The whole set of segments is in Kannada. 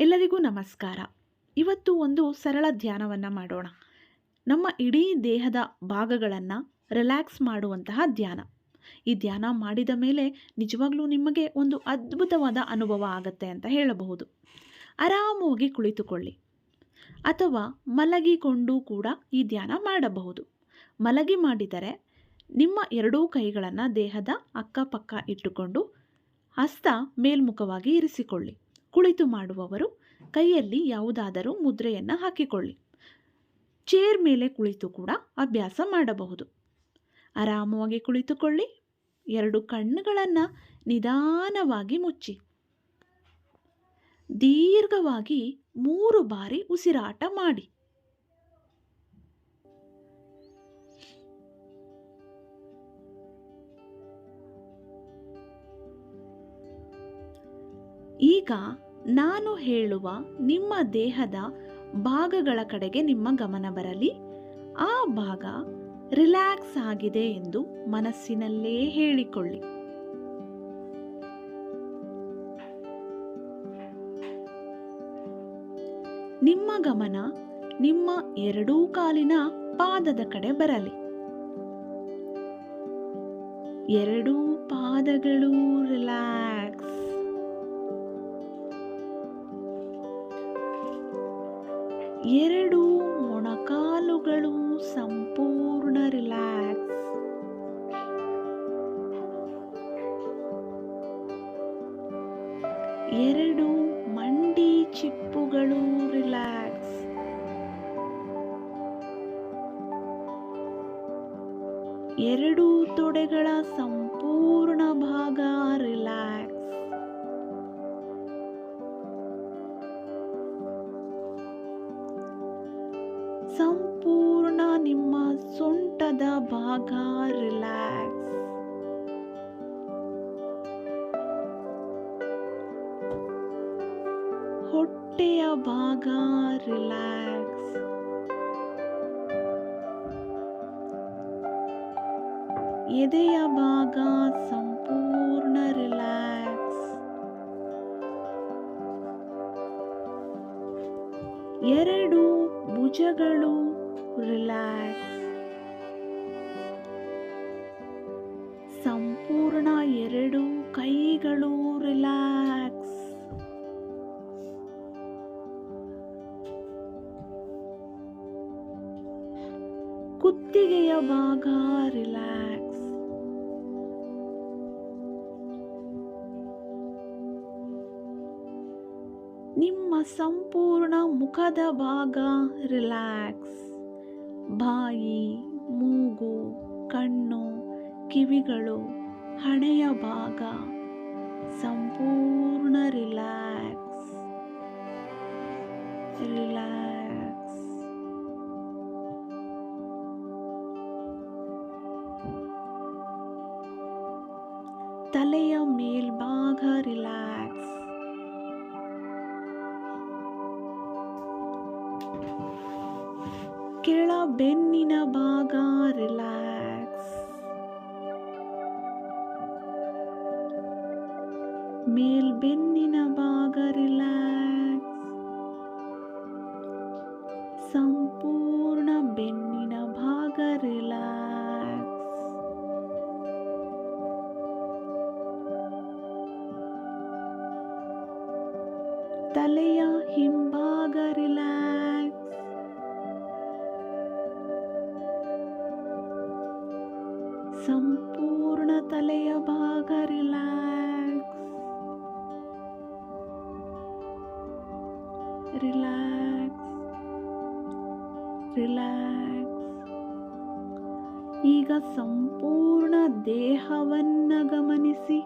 ಎಲ್ಲರಿಗೂ ನಮಸ್ಕಾರ. ಇವತ್ತು ಒಂದು ಸರಳ ಧ್ಯಾನವನ್ನು ಮಾಡೋಣ. ನಮ್ಮ ಇಡೀ ದೇಹದ ಭಾಗಗಳನ್ನು ರಿಲ್ಯಾಕ್ಸ್ ಮಾಡುವಂತಹ ಧ್ಯಾನ. ಈ ಧ್ಯಾನ ಮಾಡಿದ ಮೇಲೆ ನಿಜವಾಗ್ಲೂ ನಿಮಗೆ ಒಂದು ಅದ್ಭುತವಾದ ಅನುಭವ ಆಗುತ್ತೆ ಅಂತ ಹೇಳಬಹುದು. ಆರಾಮವಾಗಿ ಕುಳಿತುಕೊಳ್ಳಿ. ಅಥವಾ ಮಲಗಿಕೊಂಡು ಕೂಡ ಈ ಧ್ಯಾನ ಮಾಡಬಹುದು. ಮಲಗಿ ಮಾಡಿದರೆ ನಿಮ್ಮ ಎರಡೂ ಕೈಗಳನ್ನು ದೇಹದ ಅಕ್ಕಪಕ್ಕ ಇಟ್ಟುಕೊಂಡು ಹಸ್ತ ಮೇಲ್ಮುಖವಾಗಿ ಇರಿಸಿಕೊಳ್ಳಿ. ಕುಳಿತು ಮಾಡುವವರು, ಕೈಯಲ್ಲಿ ಯಾವುದಾದರೂ ಮುದ್ರೆಯನ್ನು ಹಾಕಿಕೊಳ್ಳಿ. ಚೇರ್ ಮೇಲೆ ಕುಳಿತು ಕೂಡ ಅಭ್ಯಾಸ ಮಾಡಬಹುದು. ಆರಾಮವಾಗಿ ಕುಳಿತುಕೊಳ್ಳಿ. ಎರಡು ಕಣ್ಣುಗಳನ್ನು ನಿಧಾನವಾಗಿ ಮುಚ್ಚಿ. ದೀರ್ಘವಾಗಿ ಮೂರು ಬಾರಿ ಉಸಿರಾಟ ಮಾಡಿ. ಈಗ ನಾನು ಹೇಳುವ ನಿಮ್ಮ ದೇಹದ ಭಾಗಗಳ ಕಡೆಗೆ ನಿಮ್ಮ ಗಮನ ಬರಲಿ. ಆ ಭಾಗ ರಿಲ್ಯಾಕ್ಸ್ ಆಗಿದೆ ಎಂದು ಮನಸ್ಸಿನಲ್ಲೇ ಹೇಳಿಕೊಳ್ಳಿ. ನಿಮ್ಮ ಗಮನ ನಿಮ್ಮ ಎರಡೂ ಕಾಲಿನ ಪಾದದ ಕಡೆ ಬರಲಿ. ಎರಡೂ ಪಾದಗಳು ರಿಲ್ಯಾಕ್ಸ್. ಎರಡು ಮೊಣಕಾಲುಗಳು ಸಂಪೂರ್ಣ ರಿಲ್ಯಾಕ್ಸ್. ಎರಡು ಮಂಡಿ ಚಿಪ್ಪುಗಳು ರಿಲ್ಯಾಕ್ಸ್. ಎರಡು ತೊಡೆಗಳ ಸಂಪೂರ್ಣ ಭಾಗ ರಿಲ್ಯಾಕ್ಸ್. ಸಂಪೂರ್ಣ ನಿಮ್ಮ ಸೊಂಟದ ಭಾಗ. ರಿಲ್ಯಾಕ್ಸ್ ಹೊಟ್ಟೆಯ ಭಾಗ. ರಿಲ್ಯಾಕ್ಸ್ ಎದೆಯ ಭಾಗ ಸಂಪೂರ್ಣ ರಿಲ್ಯಾಕ್ಸ್ ಎರಡು ಭುಜಗಳು ರಿಲ್ಯಾಕ್ಸ್ ಸಂಪೂರ್ಣ ಎರಡು ಕೈಗಳು ರಿಲ್ಯಾಕ್ಸ್ ಕುತ್ತಿಗೆಯ ಭಾಗ ರಿಲ್ಯಾಕ್ಸ್ ನಿಮ್ಮ ಸಂಪೂರ್ಣ ಮುಖದ ಭಾಗ ರಿಲ್ಯಾಕ್ಸ್. ಬಾಯಿ, ಮೂಗು, ಕಣ್ಣು, ಕಿವಿಗಳು, ಹಣೆಯ ಭಾಗ. ಸಂಪೂರ್ಣ ರಿಲ್ಯಾಕ್ಸ್. ರಿಲ್ಯಾಕ್ಸ್. ತಲೆಯ ಮೇಲ್ಭಾಗ ರಿಲ್ಯಾಕ್ಸ್. ಮೇಲ್ಬೆನ್ನಿನ ಭಾಗ ರಿಲ್ಯಾಕ್ಸ್ ಸಂಪೂರ್ಣ ಬೆನ್ನಿನ ಭಾಗ ರಿಲ್ಯಾಕ್ಸ್ ತಲೆಯ ಹಿಂಭಾಗ ರಿಲ್ಯಾಕ್ಸ್ ಸಂಪೂರ್ಣ ತಲೆಯ ಭಾಗ ರಿಲ್ಯಾಕ್ಸ್ ರಿಲ್ಯಾಕ್ಸ್ ರಿಲ್ಯಾಕ್ಸ್ ಈಗ ಸಂಪೂರ್ಣ ದೇಹವನ್ನ ಗಮನಿಸಿ.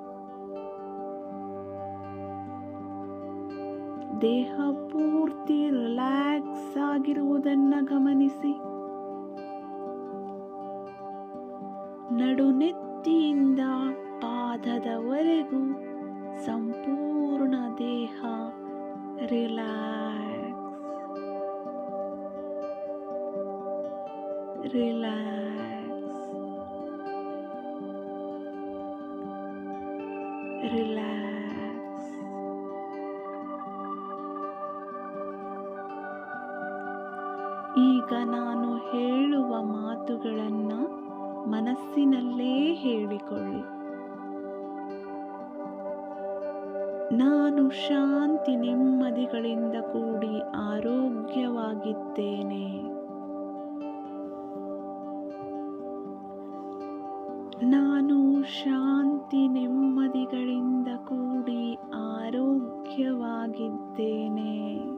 ದೇಹ ಪೂರ್ತಿ ರಿಲ್ಯಾಕ್ಸ್ ಆಗಿರುವುದನ್ನ ಗಮನಿಸಿ. ನಡುನೆತ್ತಿಯಿಂದ ಪಾದದವರೆಗೂ ಸಂಪೂರ್ಣ ದೇಹ relax, relax, relax, ಈಗ ನಾನು ಹೇಳುವ ಮಾತುಗಳನ್ನು ಮನಸ್ಸಿನಲ್ಲೇ ಹೇಳಿಕೊಳ್ಳಿ. ನಾನು ಶಾಂತಿ ನೆಮ್ಮದಿಗಳಿಂದ ಕೂಡಿ ಆರೋಗ್ಯವಾಗಿದ್ದೇನೆ. ನಾನು ಶಾಂತಿ ನೆಮ್ಮದಿಗಳಿಂದ ಕೂಡಿ ಆರೋಗ್ಯವಾಗಿದ್ದೇನೆ.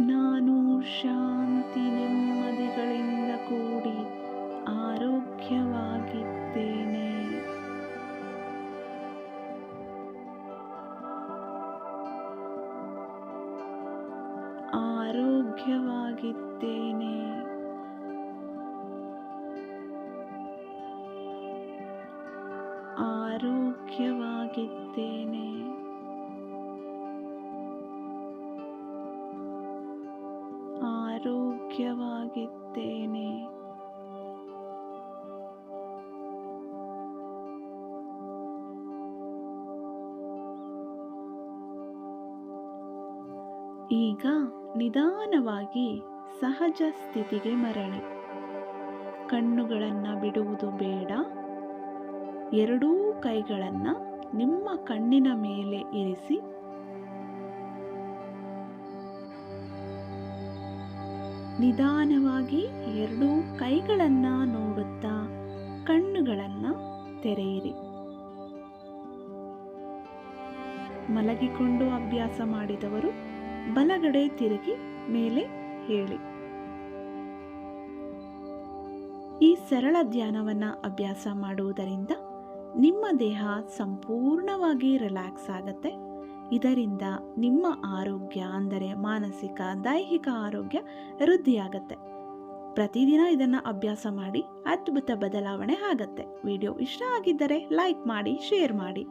ನಾನು ಶಾಂತಿ ನೆಮ್ಮದಿಗಳಿಂದ ಆರೋಗ್ಯವಾಗಿದ್ದೇನೆ ಆರೋಗ್ಯವಾಗಿದ್ದೇನೆ. ಈಗ ನಿಧಾನವಾಗಿ ಸಹಜ ಸ್ಥಿತಿಗೆ ಮರಳಿ. ಕಣ್ಣುಗಳನ್ನು ಬಿಡುವುದು ಬೇಡ. ಎರಡೂ ಕೈಗಳನ್ನು ನಿಮ್ಮ ಕಣ್ಣಿನ ಮೇಲೆ ಇರಿಸಿ. ನಿಧಾನವಾಗಿ ಎರಡೂ ಕೈಗಳನ್ನು ನೋಡುತ್ತಾ ಕಣ್ಣುಗಳನ್ನು ತೆರೆಯಿರಿ. ಮಲಗಿಕೊಂಡು ಅಭ್ಯಾಸ ಮಾಡಿದವರು ಬಲಗಡೆ ತಿರುಗಿ ಮೇಲೆ ಹೇಳಿ. ಈ ಸರಳ ಧ್ಯಾನವನ್ನು ಅಭ್ಯಾಸ ಮಾಡುವುದರಿಂದ ನಿಮ್ಮ ದೇಹ ಸಂಪೂರ್ಣವಾಗಿ ರಿಲ್ಯಾಕ್ಸ್ ಆಗುತ್ತೆ. ಇದರಿಂದ ನಿಮ್ಮ ಆರೋಗ್ಯ ಅಂದರೆ ಮಾನಸಿಕ, ದೈಹಿಕ ಆರೋಗ್ಯ ವೃದ್ಧಿಯಾಗತ್ತೆ. ಪ್ರತಿದಿನ ಇದನ್ನು ಅಭ್ಯಾಸ ಮಾಡಿ ಅದ್ಭುತ ಬದಲಾವಣೆ ಆಗತ್ತೆ. ವಿಡಿಯೋ ಇಷ್ಟ ಆಗಿದ್ದರೆ ಲೈಕ್ ಮಾಡಿ ಶೇರ್ ಮಾಡಿ.